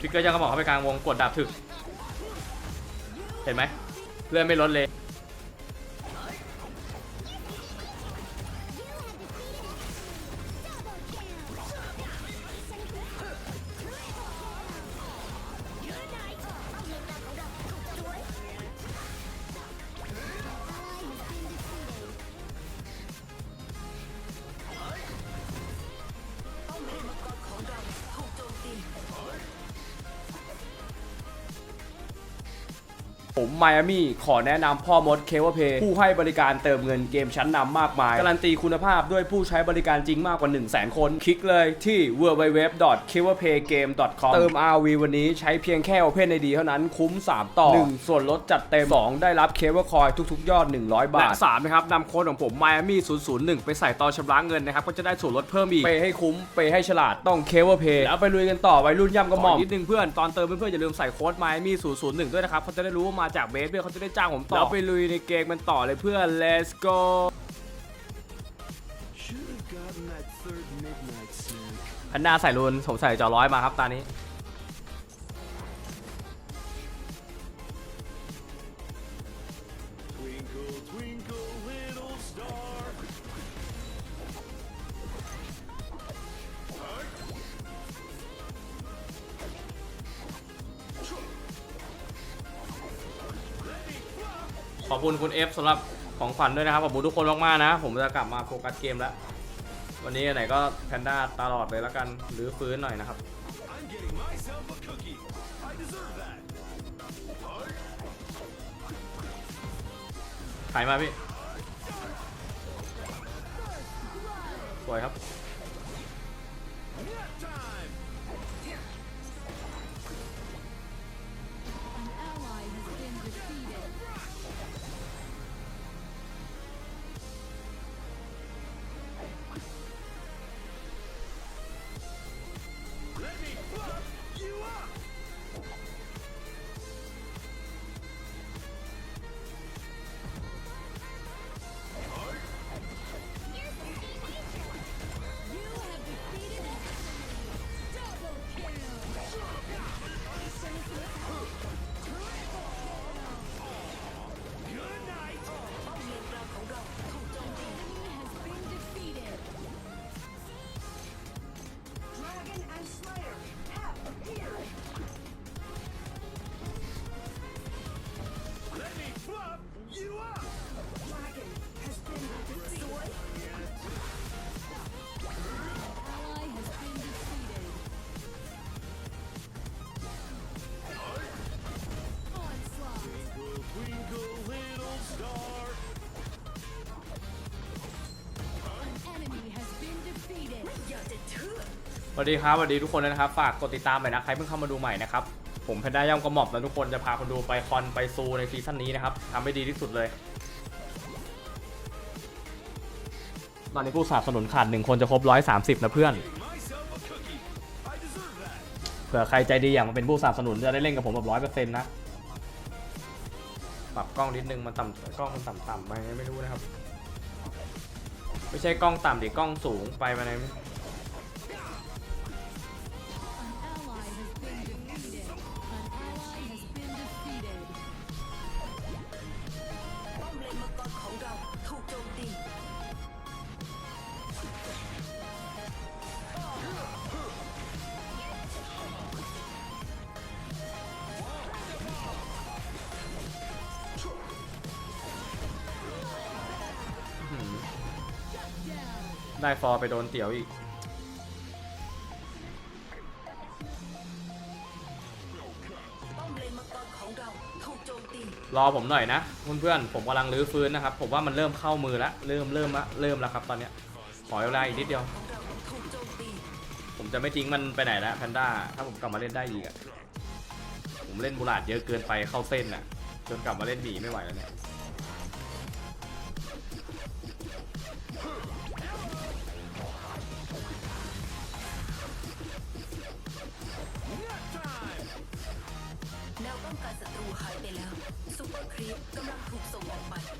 ทริกเกอร์ยังกระบอกเข้าไปกลางวงกดดาบถึก เห็นไหมเลื่อนไม่ลดเลย ผมไมอามี่ขอแนะนำพ่อมดเคเวเพย์ผู้ให้บริการเติมเงินเกมชั้นนำมากมาย การันตีคุณภาพด้วยผู้ใช้บริการจริงมากกว่า 1 0 0 0 0แคน คลิกเลยที่ www.keverpaygame.com เติม RV วันนี้ใช้เพียงแค่ Open ID เท่านั้นคุ้ม 3 ต่อ 1 ส่วนลดจัดเต็ม 2 ได้รับเคเวอร์คอยทุกๆ ยอด 100 บาท และ 3 นะครับนำโค้ดของผม Miami 001 ไปใส่ตอนชำระเงินนะครับ ก็จะได้ส่วนลดเพิ่มอีกเปย์ให้คุ้มเปย์ให้ฉลาดต้องเคเวอร์เพย์แล้วไปลุยกันต่อวัยรุ่นย่ำกระหม่อมนิดนึงเพื่อนตอนเติมเพื่อนๆอย่าลืมใส่โค้ด Miami 001 ด้วยนะครับเขาจะได้รู้ว่ามาจากเบสเพื่อนเขาจะได้จ้างผมต่อแล้วไปลุยในเกมมันต่อเลยเพื่อน let's go Should have gotten that third midnight snack. พันดาใส่รูนผมใส่จอร้อยมาครับตานี้ Twinkle, ขอบคุณคุณ F สำหรับของขวัญด้วยนะครับขอบคุณทุกคนมากๆนะ ผมจะกลับมาโฟกัสเกมแล้ว วันนี้ไหนก็แพนด้าตลอดเลยแล้วกันหรือฟื้นหน่อยนะครับ I'm getting myself a cookie. I deserve that. ถ่ายมาพี่สวยครับ วัสดีครับสวัสดีทุกคนนะครับ ฝากกดติดตามหน่อยนะ ใครเพิ่งเข้ามาดูใหม่นะครับ ผมแพนด้าย่อมกระหม่อมแล้วทุกคนจะพาคนดูไปคอนไปซูในซีซั่นนี้นะครับทำให้ดีที่สุดเลย ตอนนี้ผู้สนับสนุนขาดหนึ่งคนจะครบ130นะเพื่อน เผื่อใครใจดีอยากมาเป็นผู้สนับสนุนจะได้เล่นกับผมแบบร้อยเปอร์เซ็นต์นะ ปรับกล้องนิดนึงมันต่ำกล้องมันต่ำๆไปไม่รู้นะครับ ไม่ใช่กล้องต่ำดิกล้องสูงไปมาไหน ได้ฟอร์ไปโดนเตี๋ยวอีกป้อมเลนมังกรองเราถูกโจมตีรอผมหน่อยนะเพื่อนๆผมกำลังรื้อฟื้นนะครับ ผมว่ามันเริ่มเข้ามือแล้วเริ่มเริ่มละเริ่มแล้วครับตอนเนี้ยขอเวลาอีกนิดเดียว ผมจะไม่ทิ้งมันไปไหนแล้วแพนด้าถ้าผมกลับมาเล่นได้อีกอะผมเล่นบูราดเยอะเกินไปเข้าเส้นน่ะจนกลับมาเล่นหมีไม่ไหวแล้วเนี่ย คลิปกำลังถูกส่งออกไป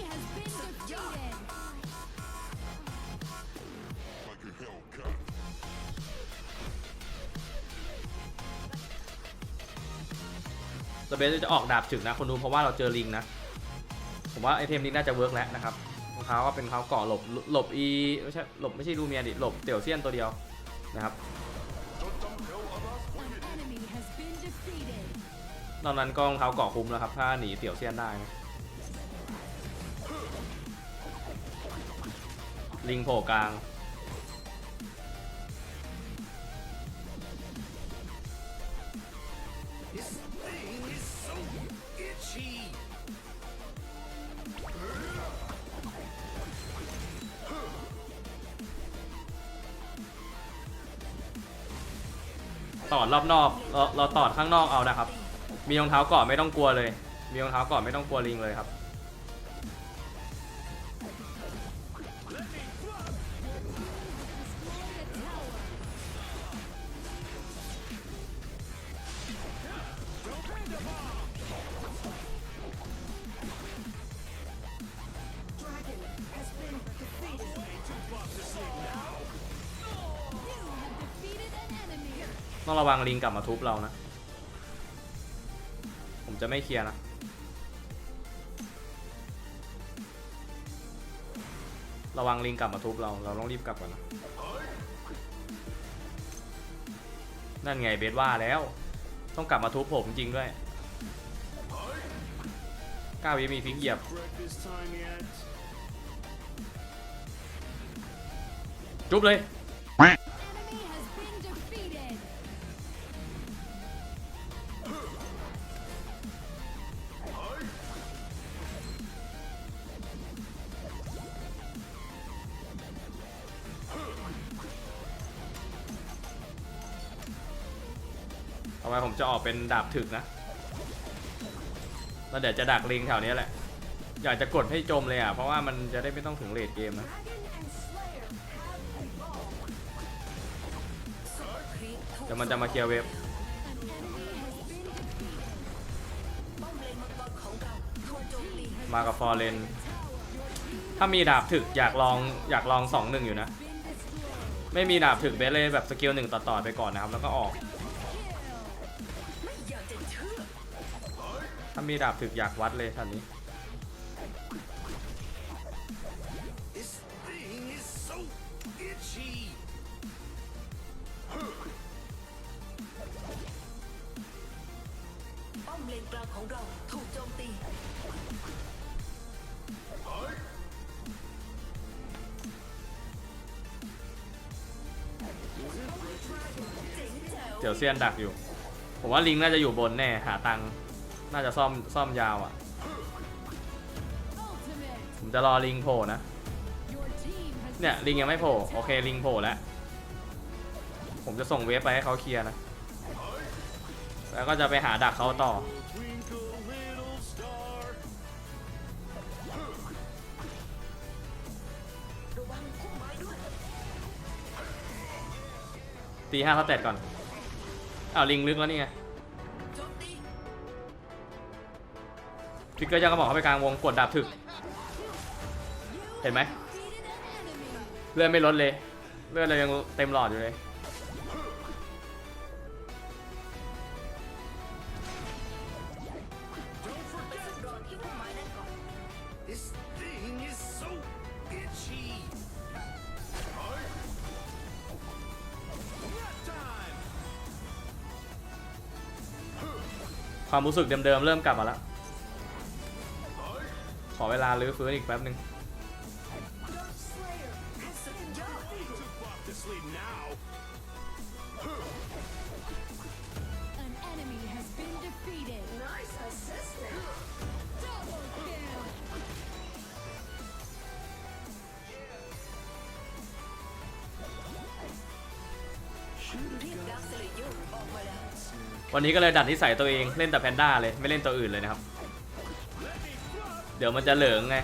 สเปซจะออกดาบถึงนะคนดูเพราะว่าเราเจอลิงนะ ผมว่าไอเทมนี้น่าจะเวิร์กแล้วนะครับรองเท้าก็เป็นรองเท้าเกาะหลบหลบอีไม่ใช่หลบไม่ใช่ลูเมียดิหลบเตี่ยวเซียนตัวเดียวนะครับ An enemy has been defeated. นอกนั้นก็รองเท้าเกาะคุ้มแล้วครับถ้าหนีเตี่ยวเซียนได้นะลิงโผล่กลาง ตอดรอบนอกเราเราตอดข้างนอกเอานะครับ มีรองเท้าเกาะไม่ต้องกลัวเลย มีรองเท้าเกาะไม่ต้องกลัวลิงเลยครับ ลิงกลับมาทุบเรานะ ผมจะไม่เคลียร์นะ ระวังลิงกลับมาทุบเรา เราต้องรีบกลับก่อนนะ นั่นไงเบสว่าแล้ว ต้องกลับมาทุบผมจริงด้วยก้าวิมีฟิกเหยียบจุบเลย ไว้ผมจะออกเป็นดาบถึกนะแล้วเดี๋ยวจะดักลิงแถวนี้แหละ อยากจะกดให้จมเลยอะ เพราะว่ามันจะได้ไม่ต้องถึงเลดเกมนะเดี๋ยวมันจะมาเคลียร์เว็บมากับฟอร์เรนถ้ามีดาบถึกอยากลองอยากลองสองหนึ่งอยู่นะ ไม่มีดาบถึกเบสเลยแบบสกิลหนึ่งต่อๆไปก่อนนะครับ แล้วก็ออก ถ้ามีดาบถึกอยากวัดเลยทันนี้ This thing is so itchy. ป้อมเลนกลางของเราถูกโจมตีเดี๋ยวเซียนดักอยู่ ผมว่าลิงน่าจะอยู่บนแน่ หาตังค์ น่าจะซ่อมซ่อมยาวอะ Ultimate. ผมจะรอลิงโผล่นะ Your team has เนี่ยลิงยังไม่โผล่โอเคลิงโผล่แล้ว ผมจะส่งเวฟไปให้เขาเคลียร์นะ แล้วก็จะไปหาดักเขาต่อ Twinkle, little star. ระวังพุ่มไม้ด้วยตีห้าเขาแตดก่อนอ้าวลิงลึกแล้วนี่ไง ฟิกเกอร์จะกระบอกเข้าไปกลางวงกดดาบถึก เห็นไหม defeated an enemy. เลื่อนไม่ลดเลย เลื่อนเรายังเต็มหลอดอยู่เลย Don't ไป forget, สำรวจที่พุ่มไม้นั่นก่อน this thing is so itchy. Nap time. ความรู้สึกเดิมๆเริ่มกลับมาแล้วข ขอเวลาลื้อฟื้นอีกแป๊บหนึ่งวันนี้ก็เลยดัดนิสัยตัวเองเล่นแต่แพนด้าเลยไม่เล่นตัวอื่นเลยนะครับ เดี๋ยวมันจะเหลืองไง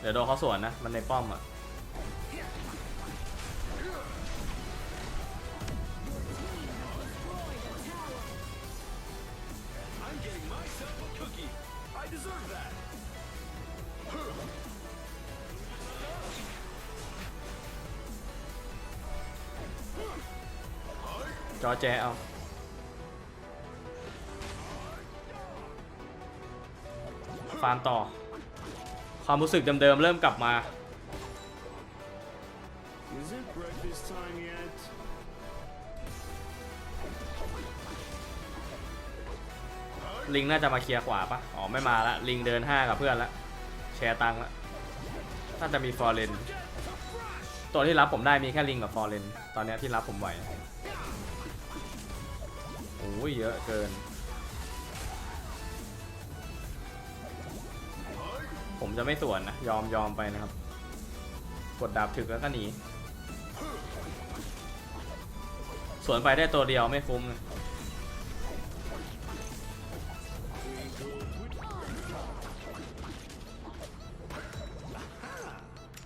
เดี๋ยวโดนเขาสวนนะ มันในป้อมอะจอแจเอา ฟาร์มต่อ ความรู้สึกเดิมๆเริ่มกลับมา Is it breakfast time yet? ลิงน่าจะมาเคลียร์ขวาปะอ๋อ ไม่มาละ ลิงเดินห้ากับเพื่อนละ แชร์ตังค์ละ น่าจะมีฟอร์เรน ตัวที่รับผมได้มีแค่ลิงกับฟอร์เรน ตอนเนี้ยที่รับผมไหว โอ้ยเยอะเกิน ผมจะไม่สวนนะยอมยอมไปนะครับ กดดาบถึกแล้วก็หนีสวนไปได้ตัวเดียวไม่คุ้มเลย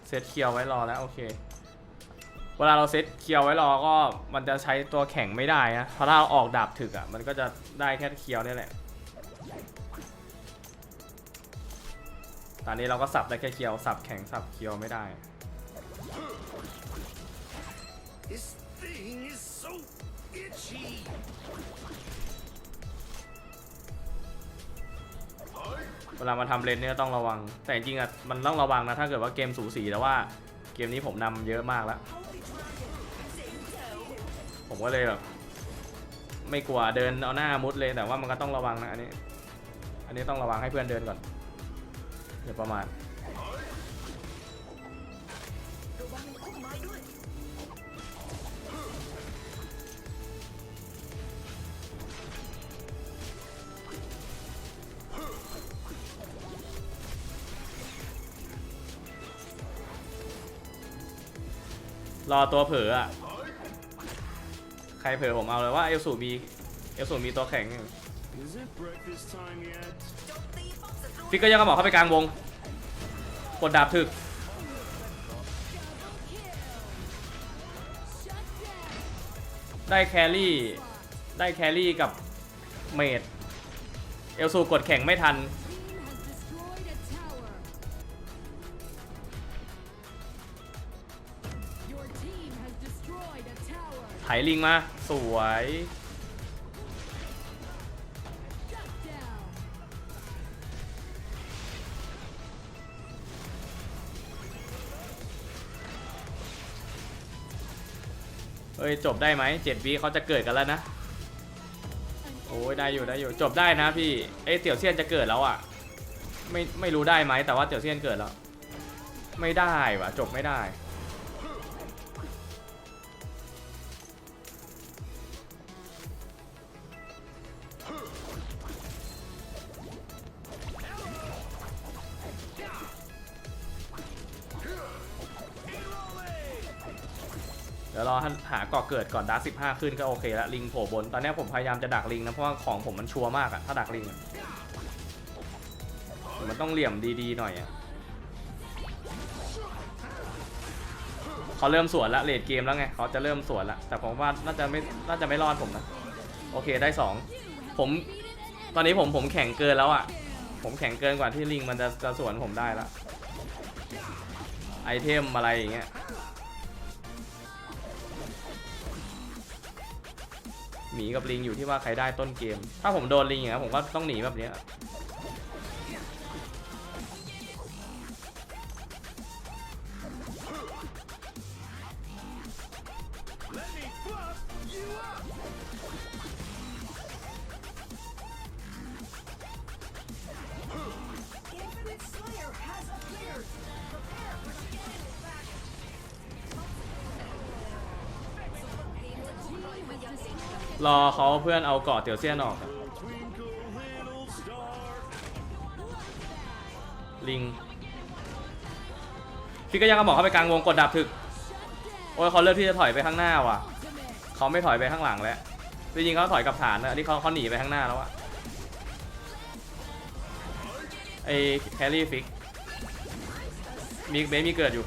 เซตเคียวไว้รอแล้วโอเค เวลาเราเซตเคียวไว้รอก็มันจะใช้ตัวแข็งไม่ได้นะเพราะถ้าเราออกดาบถึกอะมันก็จะได้แค่เคียวนี่แหละ ตอนนี้เราก็สับได้แค่เคียวสับแข็งสับเคียวไม่ได้ This thing is so itchy. เวลามาทำเลนเนี่ยต้องระวัง แต่จริงๆอะมันต้องระวังนะ ถ้าเกิดว่าเกมสูสีแต่ว่าเกมนี้ผมนำเยอะมากแล้ว ผมก็เลยแบบไม่กลัวเดินเอาหน้ามุดเลยแต่ว่ามันก็ต้องระวังนะอันนี้ อันนี้ต้องระวังให้เพื่อนเดินก่อน อย่าประมาทรอตัวเผลออะ ใครเผลอผมเอาเลยว่าเอลสูมี เอลสูมีตัวแข็งอยู่ Is it breakfast time yet? โฟิกเกอร์ยังกระบอกเข้าไปกลางวง กดดาบถึก ได้แครี่ ได้แครี่กับเมด เอลซูกดแข่งไม่ทัน ไถลิงมา สวย อ้ยจบได้ไหมเจ็ดวิเขาจะเกิดกันแล้วนะโอ้ยได้อยู่ได้อยู่จบได้นะพี่เอ้ยเตี่ยวเซียนจะเกิดแล้วอะไม่ไม่รู้ได้ไหมแต่ว่าเตี่ยวเซียนเกิดแล้ว ไม่ได้ว่ะจบไม่ได้ ดี๋ยวรอหาเกาะเกิดก่อนดาร์สิบห้าขึ้นก็โอเคละลิงโผล่บน ตอนนี้ผมพยายามจะดักลิงนะเพราะว่าของผมมันชัวร์มากอะถ้าดักลิงมันต้องเหลี่ยมดีๆหน่อยอะเขาเริ่มสวนละเลดเกมแล้วไงเขาจะเริ่มสวนละแต่ผมว่าน่าจะไม่น่าจะไม่รอดผมนะโอเคได้สองผมตอนนี้ผมผมแข็งเกินแล้วอะผมแข็งเกินกว่าที่ลิงมันจะจะสวนผมได้ละไอเทมอะไรอย่างเงี้ย หมีกับลิงอยู่ที่ว่าใครได้ต้นเกม ถ้าผมโดนลิงอย่างนี้ยผมก็ต้องหนีแบบเนี้ย รอเขาเพื่อนเอาเกาะเตียวเซียนออกอะลิงฟิกก็ยังกระบอกเข้าไปกลางวงกดดาบถึก โอ้ยเขาเลือกที่จะถอยไปข้างหน้าว่ะเขาไม่ถอยไปข้างหลังแล้วจริงๆเขาถอยกลับฐานนะอันนี้เขาเขาหนีไปข้างหน้าแล้วอะไอแคลรี่ฟิก มีเบสมีเกิดอยู่